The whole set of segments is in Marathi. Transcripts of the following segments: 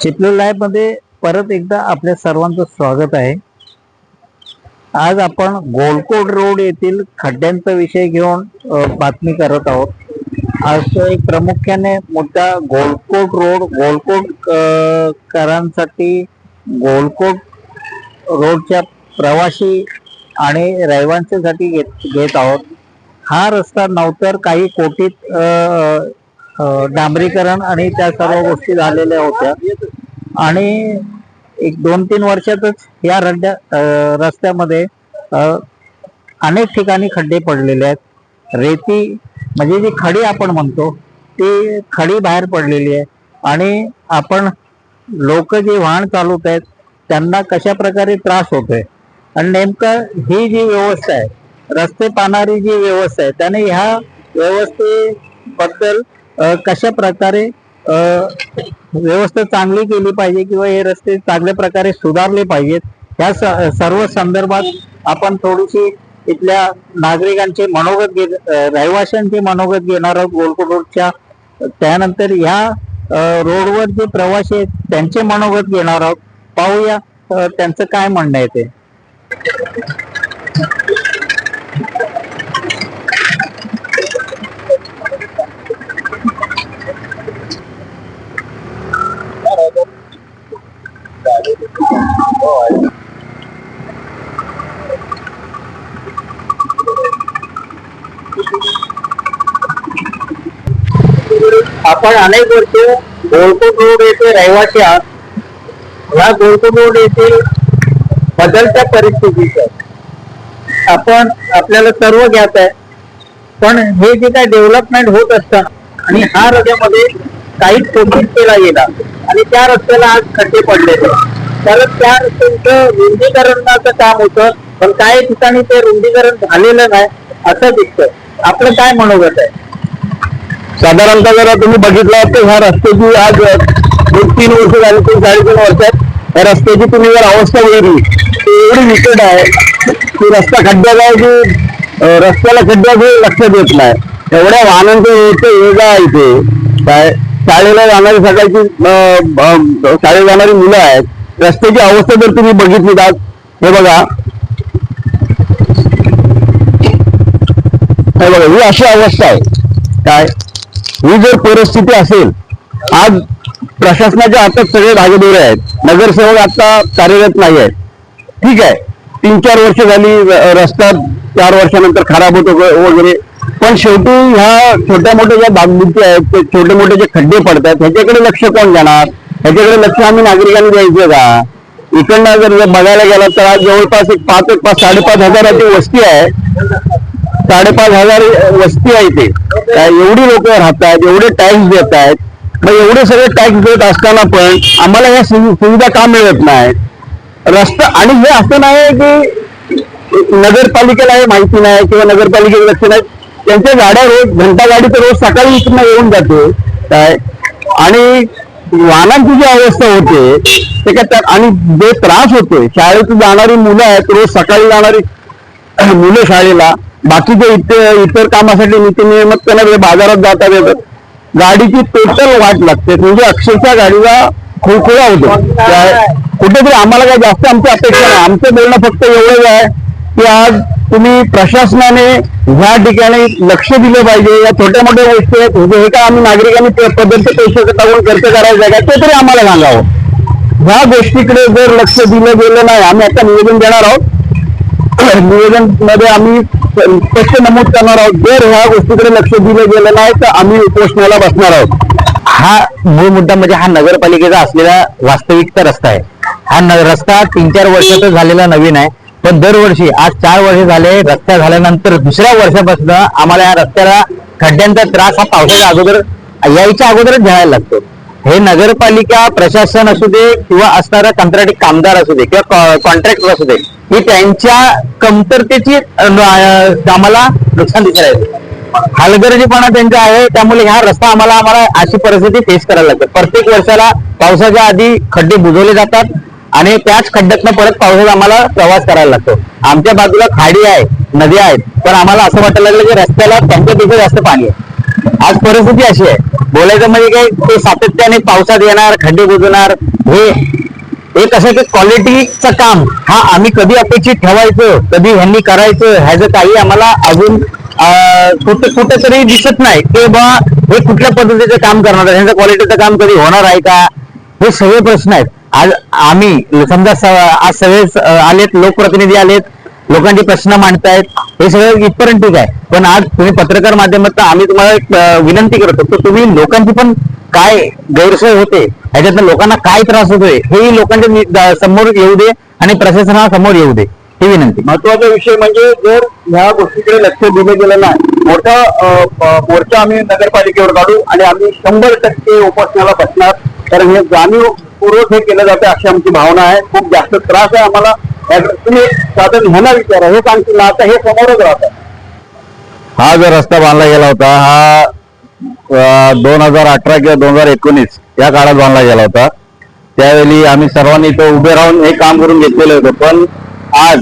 चिपळूण लाईव्हमध्ये परत एकदा आपल्या सर्वांचं स्वागत आहे. आज आपण गोलकोट रोड येथील खड्ड्यांचा विषय घेऊन बातमी करत आहोत. आज एक प्रामुख्याने मुद्दा गोलकोट रोड गोलकोट करांसाठी गोलकोट रोडच्या प्रवासी आणि रहिवाशांसाठी घेत घेत आहोत. हा रस्ता नव्हतर काही कोटीत डांबरीकरण आणि त्या सर्व गोष्टी झालेल्या होत्या. आणि एक दोन तीन वर्षातच या रड्ड्या रस्त्यामध्ये अनेक ठिकाणी खड्डे पडलेले आहेत. रेती म्हणजे जी खडी आपण म्हणतो ती खडी बाहेर पडलेली आहे. आणि आपण लोक जे वाहन चालवत आहेत त्यांना कशा प्रकारे त्रास होतोय? आणि नेमकं ही जी व्यवस्था आहे रस्ते पाहणारी जी व्यवस्था आहे त्याने ह्या व्यवस्थेबद्दल कशा प्रकारे व्यवस्था चांगली केली पाहिजे किंवा हे रस्ते चांगल्या प्रकारे सुधारले पाहिजेत. या सर्व संदर्भात आपण थोडीशी इथल्या नागरिकांचे मनोगत घेत रहिवाशांचे मनोगत घेणार आहोत. गोलकोट रोडच्या त्यानंतर ह्या रोडवर जे प्रवासी आहेत त्यांचे मनोगत घेणार आहोत. पाहूया त्यांचं काय म्हणणं आहे ते. आपण अनेक वर्ष गोळकोट रोड येथे रहिवासी आहात. या गोळकोट रोड येथील बदलत्या परिस्थितीत आपण आपल्याला सर्व ज्ञात आहे. पण हे जे काय डेव्हलपमेंट होत असतं आणि हा रस्त्यामध्ये काहीच कोशिश केला गेला आणि त्या रस्त्याला आज खड्डे पडलेले तर त्या रस्त्याचं रुंदीकरणाचं काम होतं पण काही ठिकाणी ते रुंदीकरण झालेलं नाही असं दिसतं आपलं काय मनोगत आहे? साधारणतः जर तुम्ही बघितलं तर ह्या रस्त्याची आज तीन वर्ष झाली तीन साडेतीन वर्षात या रस्त्याची तुम्ही जर अवस्था बघितली ती एवढी विकट आहे की रस्ता खड्ड्याचा आहे की रस्त्याला खड्ड्याचं लक्षात येत देत नाही. एवढ्या वाहनांचं रोडचं ये जा आहे इथे काय शाळेला जाणारी सकाळची शाळेत जाणारी मुलं आहेत रस्त्याची अवस्था जर तुम्ही बघितली आज हे बघा. हे बघा ही अशी अवस्था आहे. काय? ही जर परिस्थिती असेल आज प्रशासनाच्या हातात सगळे धागेदोरे आहेत. नगरसेवक आता कार्यरत नाही आहेत ठीक आहे. तीन चार वर्ष झाली रस्ता चार वर्षानंतर खराब होतो वगैरे. पण शेवटी ह्या छोट्या मोठ्या ज्या दागदुखी आहेत ते छोटे मोठे जे खड्डे पडतात ह्याच्याकडे लक्ष कोण देणार? ह्याच्याकडे लक्ष आम्ही नागरिकांनी द्यायचं का? इकडनं जर बघायला गेला तर आज जवळपास एक पाच एक पाच साडेपाच हजाराची वस्ती आहे. साडेपाच हजार वस्ती आहे ते काय एवढी लोक राहतात एवढे टॅक्स देत आहेत मग एवढे सगळे टॅक्स देत असताना पण आम्हाला या सुविधा का मिळत नाही रस्ता आणि हे असं नाही की नगरपालिकेला हे माहिती नाही किंवा नगरपालिकेला लक्ष नाही. त्यांच्या गाड्या रोज घंटा गाडी तर रोज सकाळी इथनं येऊन जाते. काय? आणि वाहनांची जी अवस्था होते ते काय आणि जे त्रास होते शाळेत जाणारी मुलं आहेत रोज सकाळी जाणारी मुलं शाळेला बाकीचे इतर इतर कामासाठी नित्यनियमितपणे जे बाजारात जातात येतात गाडीची टोटल वाट लागते. म्हणजे अक्षरशः गाडीला खुळखुळा होतो. कुठेतरी आम्हाला काय जास्त आमची अपेक्षा नाही. आमचं बोलणं फक्त एवढंच आहे की आज तुम्ही प्रशासनाने ह्या ठिकाणी लक्ष दिलं पाहिजे. या छोट्या मोठ्या गोष्टी आहेत. म्हणजे हे काय आम्ही नागरिकांनी ते पद्धती पैसे टाकून खर्च करायचं आहे का? ते तरी आम्हाला सांगावं. ह्या गोष्टीकडे जर लक्ष दिलं गेलं नाही आम्ही आता निवेदन देणार आहोत. निवेदनमध्ये आम्ही स्पष्ट नमूद करणार आहोत. जर ह्या गोष्टीकडे लक्ष दिलं गेलं नाही तर आम्ही उपोषणाला बसणार आहोत. हा मूळ मुद्दा म्हणजे हा नगरपालिकेचा असलेला वास्तविकचा रस्ता आहे. हा न- रस्ता तीन चार वर्षातच झालेला नवीन आहे. पण दरवर्षी आज चार वर्ष झाले रस्ता झाल्यानंतर दुसऱ्या वर्षापासून आम्हाला या रस्त्याला खड्ड्यांचा त्रास हा पावसाच्या अगोदर यायच्या अगोदरच घ्यायला लागतो. हे नगरपालिका प्रशासन असू दे किंवा असणारा कंत्राटी कामगार असू दे किंवा कॉन्ट्रॅक्टर असू दे ही त्यांच्या कमतरतेची आम्हाला नुकसान दिसायला येते हलगर्जीपणा त्यांचा आहे त्यामुळे हा रस्ता आम्हाला आम्हाला अशी परिस्थिती फेस करायला लागते. प्रत्येक वर्षाला पावसाच्या आधी खड्डे बुजवले जातात आणि त्याच खड्ड्यातनं परत पावसात आम्हाला प्रवास करायला लागतो. आमच्या बाजूला खाडी आहे नद्या आहेत पण आम्हाला असं वाटायला लागलं की रस्त्याला त्यांच्यापेक्षा जास्त पाणी आहे. आज परिस्थिती अशी आहे बोलायचं म्हणजे काय ते सातत्याने पावसात येणार खड्डे बुजवणार हे हे कसं की क्वालिटीचं काम हा आम्ही कधी अपेक्षित ठेवायचं कधी ह्यांनी करायचं ह्याचं काही आम्हाला अजून कुठे कुठे तरी दिसत नाही. की बा हे कुठल्या पद्धतीचं काम करणार आहे ह्यांचं क्वालिटीचं काम कधी होणार आहे का? हे सगळे प्रश्न आहेत. आज आम्ही समजा स- आज सगळे आलेत लोकप्रतिनिधी आलेत लोकांचे प्रश्न मांडतायत हे सगळं इथपर्यंत ठीक आहे. पण आज तुम्ही पत्रकार माध्यमातून आम्ही तुम्हाला एक, विनंती करतो तर तुम्ही लोकांची पण काय गैरसोय होते ह्याच्यातनं लोकांना काय त्रास होतोय हेही लोकांच्या समोर येऊ दे आणि प्रशासनासमोर येऊ दे ही विनंती. महत्त्वाचा विषय म्हणजे जर ह्या गोष्टीकडे लक्ष दिलं गेलं नाही मोठा मोर्चा आम्ही नगरपालिकेवर काढू आणि आम्ही शंभर टक्के उपासनाला बसणार. कारण हे जाणीवपूर्वक हे केलं जातं अशी आमची भावना आहे. खूप जास्त त्रास आहे आम्हाला. तुम्ही साधन ह्यांना विचारा हे सांगतील ना आता हे समोरच राहतं. हा जो रस्ता बांधला गेला होता हा दोन हजार अठरा किंवा दोन हजार एकोणीस या काळात बांधला गेला होता. त्यावेळी आम्ही सर्वांनी इथं उभे राहून हे काम करून घेतलेलं होतं. पण आज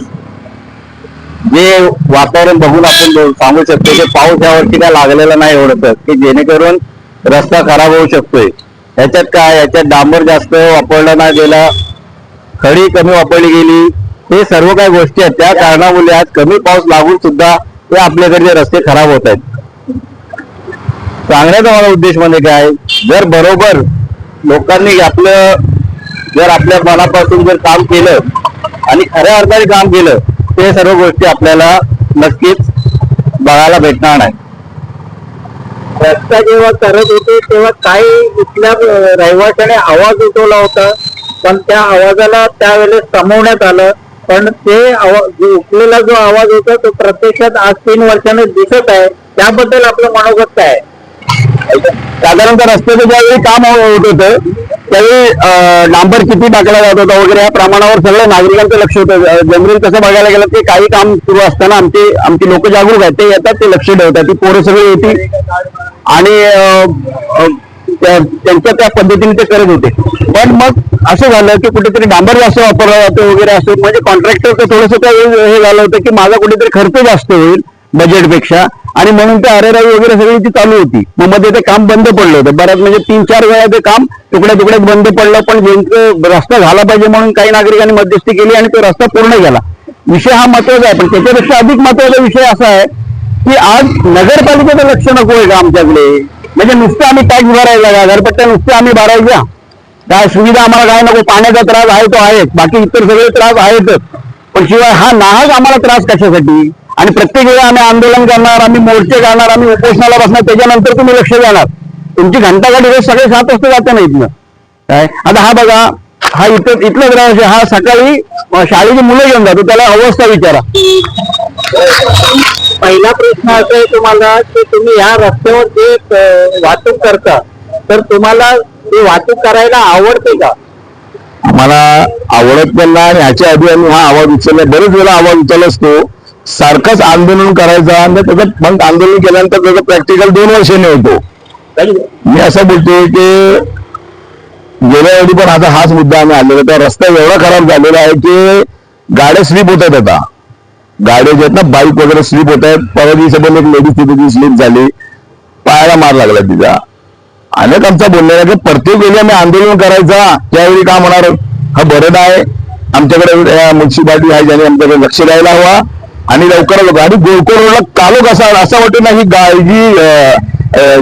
जे वातावरण बघून आपण सांगू शकतो की पाऊस यावर्षी काय लागलेला नाही एवढं तर की जेणेकरून रस्ता खराब होऊ शकतोय. याच्यात काय याच्यात डांबर जास्त वापरला नाही गेला खडी कमी वापरली गेली हे सर्व काही गोष्टी आहेत. त्या कारणामुळे आज कमी पाऊस लागून सुद्धा ते आपल्याकडचे रस्ते खराब होत आहेत. सांगण्याचा मला उद्देश म्हणजे काय? जर बरोबर लोकांनी आपलं जर आपल्या मनापासून जर काम केलं आणि खऱ्या अर्थाने काम केलं ते सर्व गोष्टी आपल्याला नक्कीच बघायला भेटणार नाही. रस्ता जेव्हा करत होते तेव्हा काही इथल्या रहिवाशाने आवाज उठवला होता. पण त्या आवाजाला त्यावेळेस थांबवण्यात आलं. पण ते आवाज उठलेला जो आवाज होता तो प्रत्यक्षात आज तीन वर्षाने दिसत आहे. त्याबद्दल आपलं मनोगत काय आहे? साधारणतः रस्त्याचं ज्यावेळी काम हो-, होत होतं त्यावेळी डांबर किती टाकला जात होता वगैरे या प्रमाणावर सगळं नागरिकांचं लक्ष होतं. जनरल कसं बघायला गेलं की काही काम सुरू असताना आमचे आमची लोक जागरूक आहेत. ते येतात ते लक्ष ठेवतात. ती पोरं सगळी होती आणि त्यांच्या त्या पद्धतीने ते करत होते. पण मग असं झालं की कुठेतरी डांबर जास्त वापरला जातो वगैरे असं म्हणजे कॉन्ट्रॅक्टरचं थोडंसं हे झालं होतं की माझा कुठेतरी खर्च जास्त होईल बजेटपेक्षा आणि म्हणून ते अरेराई वगैरे सगळी ती चालू होती. मग मध्ये ते काम बंद पडलं होतं. बऱ्याच म्हणजे तीन चार वेळा ते काम तुकड्या तुकड्यात बंद पडलं पण ज्यांचं रस्ता झाला पाहिजे म्हणून काही नागरिकांनी मध्यस्थी केली आणि तो रस्ता पूर्ण केला. विषय हा महत्त्वाचा आहे पण त्याच्यापेक्षा अधिक महत्त्वाचा विषय असा आहे की आज नगरपालिकेचं लक्ष नको आहे का आमच्याकडे? म्हणजे नुसतं आम्ही टॅक्स भरायला का घरपट्ट्या नुसतं आम्ही भरायच्या काय सुविधा आम्हाला काय नको पाण्याचा त्रास आहे तो आहे बाकी इतर सगळे त्रास आहेतच. पण शिवाय हा नाहक आम्हाला त्रास कशासाठी? आणि प्रत्येक वेळा आम्ही आंदोलन करणार आम्ही मोर्चे करणार आम्ही उपोषणाला बसणार त्याच्यानंतर तुम्ही लक्ष देणार. तुमची घंटागाडी रोज सगळे सात वाजता जाते ना इथनं. काय? आता हा बघा हा इथं इथलं रहिवासी हा सकाळी शाळेची मुलं घेऊन जातो त्याला अवस्था विचारा. पहिला प्रश्न असा आहे तुम्हाला की तुम्ही ह्या रस्त्यावर जे वाहतूक करता तर तुम्हाला ती वाहतूक करायला आवडते का? आम्हाला आवडत पण नाही आणि ह्याच्या आधी आम्ही हा आवाज उचलला. बरेच वेळा आवाज उचलला असतो. सारखंच आंदोलन करायचा आणि त्याच्यात मग आंदोलन केल्यानंतर त्याचं प्रॅक्टिकल दोन वर्षांनी होतो. मी असं बोलतोय की गेल्या वेळी पण आता हाच मुद्दा आम्ही आलेला त्या रस्ता एवढा खराब झालेला आहे की गाड्या स्लिप होत आहेत आता. गाड्या ज्यात ना बाईक वगैरे स्लिप होत आहेत. परवा दिवशी पण एक लेडीज तिथे स्लिप झाली. पायाला मार लागला तिचा. अनेक आमचा बोललेला की प्रत्येक वेळी आम्ही आंदोलन करायचा. त्यावेळी काम होणार? हा बरं आहे आमच्याकडे म्युन्सिपाल्टी आहे ज्याने आमच्याकडे लक्ष द्यायला हवा. आणि लवकरात लवकर आणि गोलकोड रोडला कालो कसा असं वाटत नाही ही जी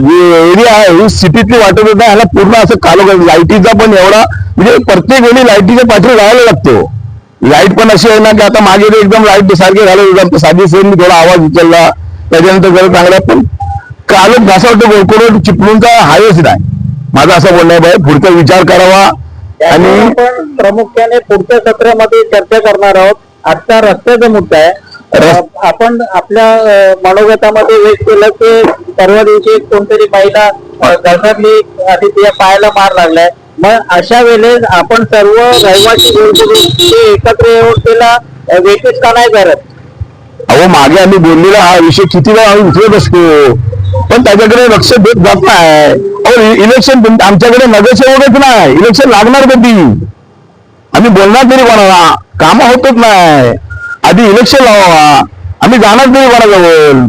जी एरिया आहे ही सिटीतली वाटत नाही. ह्याला पूर्ण असं कालो लाईटीचा पण एवढा म्हणजे प्रत्येक वेळी लाईटीच्या पाठीवर राहायला लागतो. लाइट पण अशी आहे ना की आता मागे ते एकदम लाइट सारखे घालत साधी सेन थोडा आवाज उचलला. त्याच्यानंतर जरा चांगला पण कालच असं वाटतं चिपळूणचा हायच नाही माझं असं बोलणं आहे पुढचा विचार करावा. आणि प्रामुख्याने पुढच्या सत्रामध्ये चर्चा करणार आहोत. आता रस्त्याचा मुद्दा आहे. आपण आपल्या मनोगतामध्ये व्यक्त केलं की परवा दिवशी कोणतरी महिला घसरली आणि तिच्या पायाला मार लागलाय. मग अशा वेळेस आपण सर्व रहिवासी ते एकत्र येऊन त्याला अं, का नाही करत? अहो मागे आम्ही बोललेला हा विषय किती वेळा आम्ही उचलत असतो. पण त्याच्याकडे लक्ष देत जात नाही. अहो इलेक्शन आमच्याकडे नगरसेवकच नाही. इलेक्शन लागणार कधी? आम्ही बोलणार तरी कोणाला? कामं होतच नाही. आधी इलेक्शन लावा. आम्ही जाणार तरी कोणाजवळ?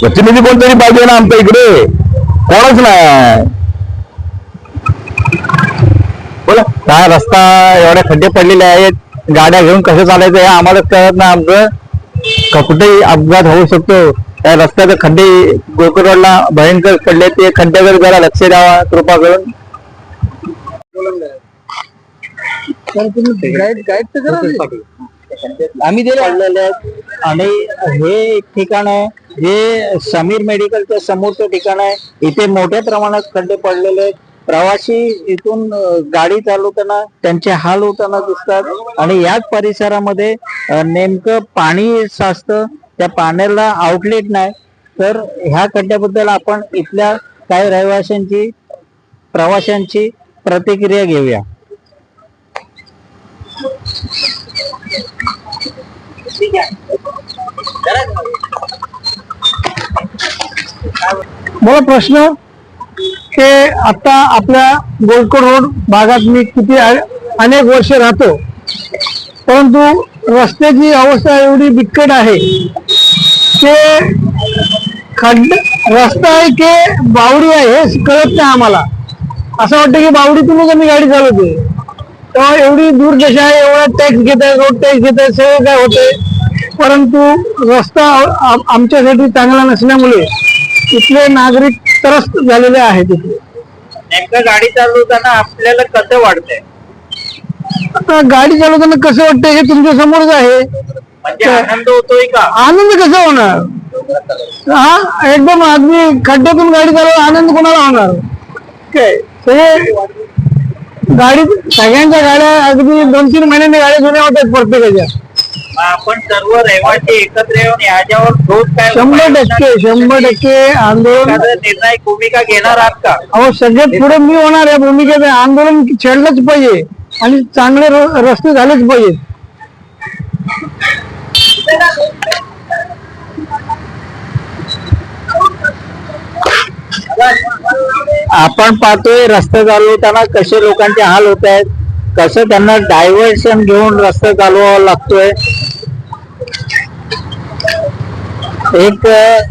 प्रतिनिधी कोणतरी पाहिजे ना आमच्या इकडे? कोणच नाही. बोला. हा रस्ता एवढे खड्डे पडलेले आहेत? गाड्या घेऊन कसं चालायचं हे आम्हालाच कळत नाही आमचं. क- कुठेही अपघात होऊ शकतो. त्या रस्त्याचे खड्डे गोकुळ रोडला भयंकर पडले ते खड्ड्यावर जरा लक्ष द्यावा कृपा करून. आम्ही दिले. पडलेले आहेत. आणि हे एक ठिकाण आहे. जे समीर मेडिकलच्या समोरचं ठिकाण आहे. इथे मोठ्या प्रमाणात खड्डे पडलेले आहेत. प्रवासी इथून गाडी चालवताना त्यांचे हाल होताना दिसतात. आणि याच परिसरामध्ये नेमकं पाणी साचतं. त्या पाण्याला आउटलेट नाही. तर ह्या खड्ड्याबद्दल आपण इथल्या काही रहिवाशांची प्रवाशांची प्रतिक्रिया घेऊया. मला प्रश्न की आता आपल्या गोलकोट रोड भागात मी किती अनेक वर्ष राहतो. परंतु रस्त्याची अवस्था एवढी बिकट आहे ते खड्ड रस्ता आहे की बावडी आहे हे कळत नाही आम्हाला. असं वाटतं की बावडीतूनच आम्ही गाडी चालवते तेव्हा एवढी दूर दशा आहे एवढा टॅक्स घेत आहे रोड टॅक्स घेत आहे सगळं काय होते परंतु रस्ता आमच्यासाठी चांगला नसल्यामुळे इथले नागरिक त्रस्त झालेले आहेत इथे. नेमकं गाडी चालवताना आपल्याला कसं वाटतंय? आता गाडी चालवताना कसं वाटतंय हे तुमच्या समोरच आहे. म्हणजे आनंद होतोय का? आनंद कसा होणार? हा एकदम आदमी खड्ड्यातून गाडी चालवा आनंद कोणाला होणार? काय सगळे गाडी सगळ्यांच्या गाड्या अगदी दोन तीन महिन्यांनी गाड्या जुन्या होतात प्रत्येकाच्या. आपण सर्व रहिवासी एकत्र येऊन याच्यावर काय शंभर टक्के शंभर टक्के आंदोलन एखादं निर्णायक भूमिका घेणार आहात का? अहो सगळ्यात पुढे मी होणार या भूमिकेत आंदोलन छेडलंच पाहिजे आणि चांगले र- रस्ते झालेच पाहिजेत. आपण पाहतोय रस्ते चालवताना कसे लोकांचे हाल होत आहेत कसं त्यांना डायव्हर्शन घेऊन रस्ता चालवावा लागतोय. एक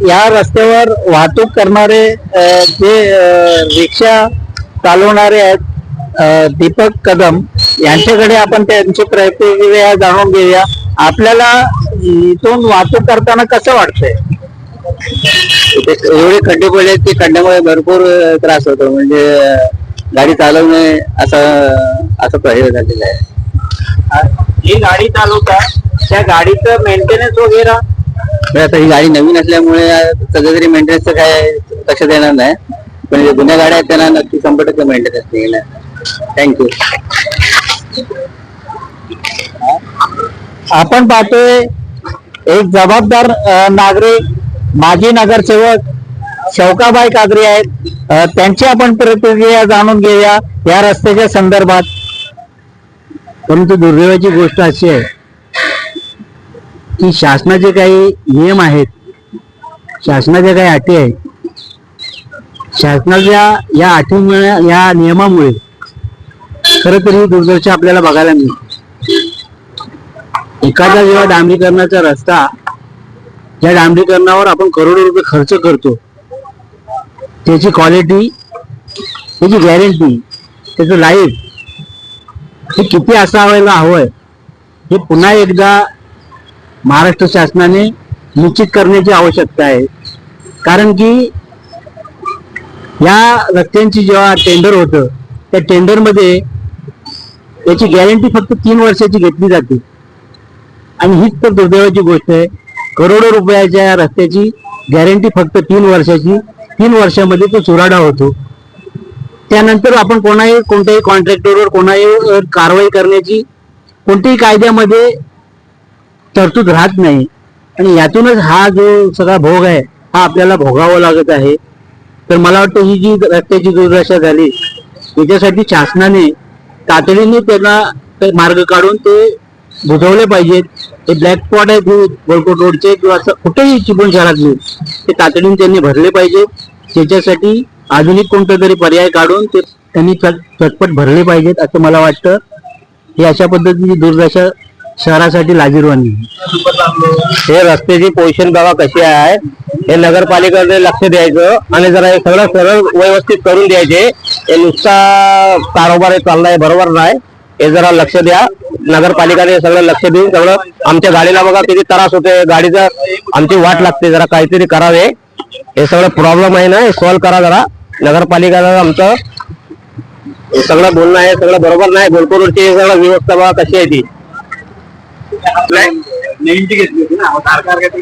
या रस्त्यावर वाहतूक करणारे जे रिक्षा चालवणारे आहेत दीपक कदम यांच्याकडे आपण त्यांची प्रतिक्रिया जाणून घेऊया. आपल्याला इथून वाहतूक करताना कसं वाटतंय? एवढे खड्डे पडले की खड्ड्यामुळे भरपूर त्रास होतो. म्हणजे गाडी चालवणे असं असं प्रयोग झालेलं आहे. ही गाडी चालवता त्या गाडीचं मेंटेनन्स वगैरे? आता ही गाडी नवीन असल्यामुळे सगळं तरी मेंटेनन्सचं काय लक्ष देणार नाही. पण जे जुन्या गाड्या आहेत त्यांना नक्की शंभर टक्के मेंटेनन्स देणार थँक्यू. आपण पाहतोय एक जबाबदार नागरिक माजी नगरसेवक शौकाबाई कादरी आहेत. त्यांची आपण प्रतिक्रिया जाणून घेऊया या रस्त्याच्या संदर्भात. परंतु दुर्दैवाची गोष्ट अशी आहे की शासनाचे काही नियम आहेत शासनाच्या काही अटी आहेत शासनाच्या या अटीमुळे या नियमामुळे खरं तर ही आपल्याला बघायला मिळते. एखादा जेव्हा डांबरीकरणाचा रस्ता ज्या डांबरीकरणावर आपण करोडो रुपये खर्च करतो त्याची क्वालिटी त्याची गॅरंटी त्याचं लाईफ हे किती असावायला हवंय हे पुन्हा एकदा महाराष्ट्र शासनाने निश्चित करण्याची आवश्यकता आहे. कारण की या रस्त्यांची जेव्हा टेंडर होतं त्या टेंडरमध्ये त्याची गॅरंटी फक्त तीन वर्षाची घेतली जाते. आणि हीच तर दुर्दैवाची गोष्ट आहे. करोडो रुपयाच्या या रस्त्याची गॅरंटी फक्त तीन वर्षाची तीन वर्षामध्ये तो चुराडा होतो. त्यानंतर आपण कोणाही कोणत्याही कॉन्ट्रॅक्टरवर कोणाही कारवाई करण्याची कोणत्याही कायद्यामध्ये तरतूद राहत नाही. आणि यातूनच हा जो सगळा भोग आहे हा आपल्याला भोगावा लागत आहे. तर मला वाटतं ही जी रस्त्याची दुर्दशा झाली त्याच्यासाठी शासनाने तातडीने त्यांना मार्ग काढून ते बुजवले पाहिजेत. हे ब्लॅक स्पॉट आहेत गोलकोट रोडचे किंवा असं कुठेही चिपळूण शहरातले ते तातडीने त्यांनी भरले पाहिजे त्याच्यासाठी आधुनिक कोणता तरी पर्याय काढून ते त्यांनी चट- चटपट भरले पाहिजेत असं मला वाटतं. ही अशा पद्धतीची दुर्दशा शहरासाठी लाजीरवाणी. हे रस्त्याची पोझिशन बघा कशी आहे. हे नगरपालिकेकडे लक्ष द्यायचं आणि जरा हे सगळं सरळ व्यवस्थित करून द्यायचे. हे नुसता कारोबार चाललाय बरोबर नाही. हे जरा लक्ष द्या. नगरपालिकाने सगळं लक्ष देऊन सगळं आमच्या गाडीला बघा किती त्रास होते गाडीचा आमची वाट लागते जरा काहीतरी करावे. हे सगळं प्रॉब्लेम आहे ना हे सॉल्व्ह करा जरा. नगरपालिकाला आमचं हे सगळं बोलणं आहे सगळं बरोबर नाही. गोलकोरची सगळं व्यवस्था बघा कशी आहे ती. नेमकी घेतली होती ना धारकार घेतली.